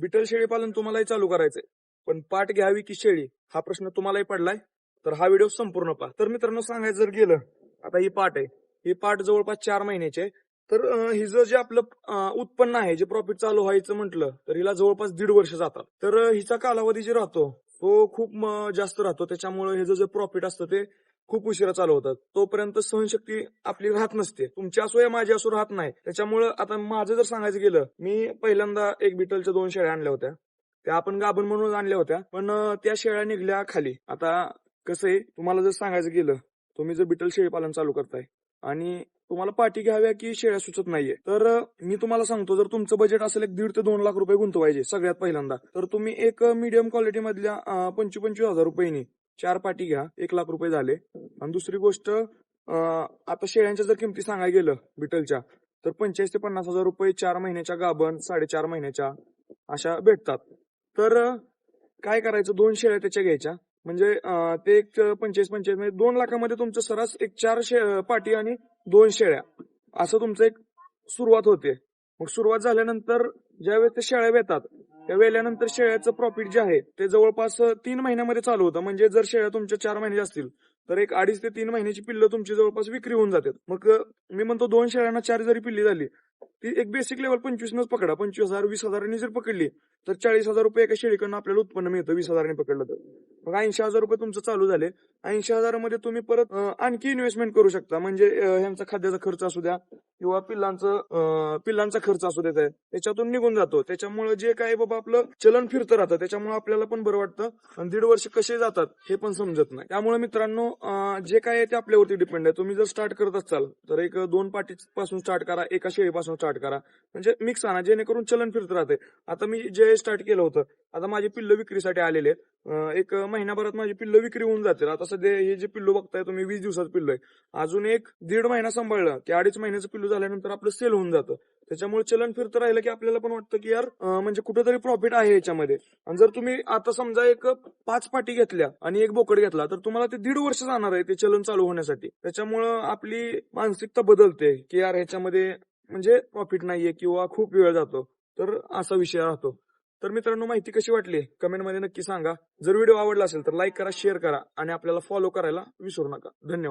Beetle शेळी पालन तुम्हालाही चालू करायचंय. पण पाठ घ्यावी की शेळी? हा प्रश्न तुम्हालाही पडलाय. तर हा व्हिडिओ संपूर्ण पहा. तर मित्रांनो सांगायचं जर गेलं आता ही पाठ आहे. ही पाठ जवळपास चार महिन्याचे आहे. तर अं, हिचं जे आपलं उत्पन्न आहे जे प्रॉफिट चालू व्हायचं म्हटलं तर हिला जवळपास दीड वर्ष जातात. तर हिचा कालावधी जे राहतो तो खूप जास्त राहतो. त्याच्यामुळे ह्याचं जे प्रॉफिट असतं ते खूप उशिरा चालू होतात. तोपर्यंत सहनशक्ती आपली राहत नसते. तुमची असो या माझी असो राहत नाही. त्याच्यामुळं आता माझं जर सांगायचं गेलं मी पहिल्यांदा एक बिटलच्या दोन शेळ्या आणल्या होत्या. त्या आपण गाभण म्हणून आणल्या होत्या. पण त्या शेळ्या निघल्या खाली. आता कसं आहे तुम्हाला जर सांगायचं गेलं तुम्ही जर बिटल शेळी पालन चालू करताय आणि तुम्हाला पाठी घ्याव्या की शेळ्या सुचत नाहीये. तर मी तुम्हाला सांगतो जर तुमचं बजेट असेल एक दीड ते दोन लाख रुपये गुंतवायचे सगळ्यात पहिल्यांदा तर तुम्ही एक मीडियम क्वालिटी मधल्या पंचवीस पंचवीस हजार रुपयांनी चार पाठी घ्या एक लाख रुपये झाले. आणि दुसरी गोष्ट आता शेळ्यांच्या जर किमती सांगायला गेलं बिटलच्या तर पंचेचाळीस ते पन्नास हजार रुपये चार महिन्याच्या गाभण साडेचार महिन्याच्या अशा भेटतात. तर काय करायचं? दोन शेळ्या त्याच्या घ्यायच्या. म्हणजे ते एक पंचेचाळीस पंचेचाळीस म्हणजे दोन लाखामध्ये तुमचं सरास एक चार शे पाटी आणि दोन शेळ्या. असं तुमचं एक सुरुवात होते. मग सुरुवात झाल्यानंतर ज्यावेळेस ते शेळ्या वेतात त्या वेल्यानंतर शेळ्याचं प्रॉफिट जे आहे ते जवळपास तीन महिन्यामध्ये चालू होतं. म्हणजे जर शेळ्या तुमच्या चार महिन्याच्या असतील तर एक अडीच ते तीन महिन्याची पिल्लं तुमची जवळपास विक्री होऊन जातात. मग मी म्हणतो दोन शेळ्यांना चार जरी पिल्ली झाली ती एक बेसिक लेवल पंचवीसनच पकडा. पंचवीस हजार वीस हजारांनी जर पकडली तर चाळीस हजार रुपये एका शेळीकडनं आपल्याला उत्पन्न मिळतं वीस हजारांनी पकडलं तर. मग ऐंशी हजार रुपये तुमचं चालू झाले. ऐंशी हजारामध्ये तुम्ही परत आणखी इन्व्हेस्टमेंट करू शकता. म्हणजे ह्यांचा खाद्याचा खर्च असू द्या किंवा पिल्लांचं पिल्लांचा खर्च असू देत आहे. त्याच्यातून निघून जातो. त्याच्यामुळे जे काय बाबा आपलं चलन फिरतं राहतं. त्याच्यामुळे आपल्याला पण बरं वाटतं. आणि दीड वर्ष कसे जातात हे पण समजत नाही. त्यामुळे मित्रांनो जे काय आहे ते आपल्यावरती डिपेंड आहे. तुम्ही जर स्टार्ट करत असाल तर एक दोन पाटी पासून स्टार्ट करा एका शेळीपासून स्टार्ट करा. म्हणजे मिक्स आणा जेणेकरून चलन फिरत राहते. आता मी जे स्टार्ट केलं होतं आता माझे पिल्ल विक्रीसाठी आलेले आहेत. एक महिनाभरात माझी पिल्ल विक्री होऊन जातील. आता सध्या हे जे पिल्लू बघताय तुम्ही वीस दिवसात पिल्लू आहे. अजून एक दीड महिना सांभाळलं की अडीच महिन्याचं पिल्लू झाल्यानंतर आपलं सेल होऊन जातं. त्याच्यामुळे चलन फिरतं राहिलं की आपल्याला पण वाटतं की यार म्हणजे कुठेतरी प्रॉफिट आहे याच्यामध्ये. आणि जर तुम्ही आता समजा एक पाच पाटी घेतल्या आणि एक बोकड घेतला तर तुम्हाला ते दीड वर्ष जाणार आहे ते चलन चालू होण्यासाठी. त्याच्यामुळं आपली मानसिकता बदलते की यार ह्याच्यामध्ये म्हणजे प्रॉफिट नाहीये किंवा खूप वेळ जातो. तर असा विषय राहतो. तर मित्रांनो माहिती कशी वाटली? कमेंटमध्ये नक्की सांगा. जर व्हिडिओ आवडला असेल तर लाईक करा शेअर करा आणि आपल्याला फॉलो करायला विसरू नका. धन्यवाद.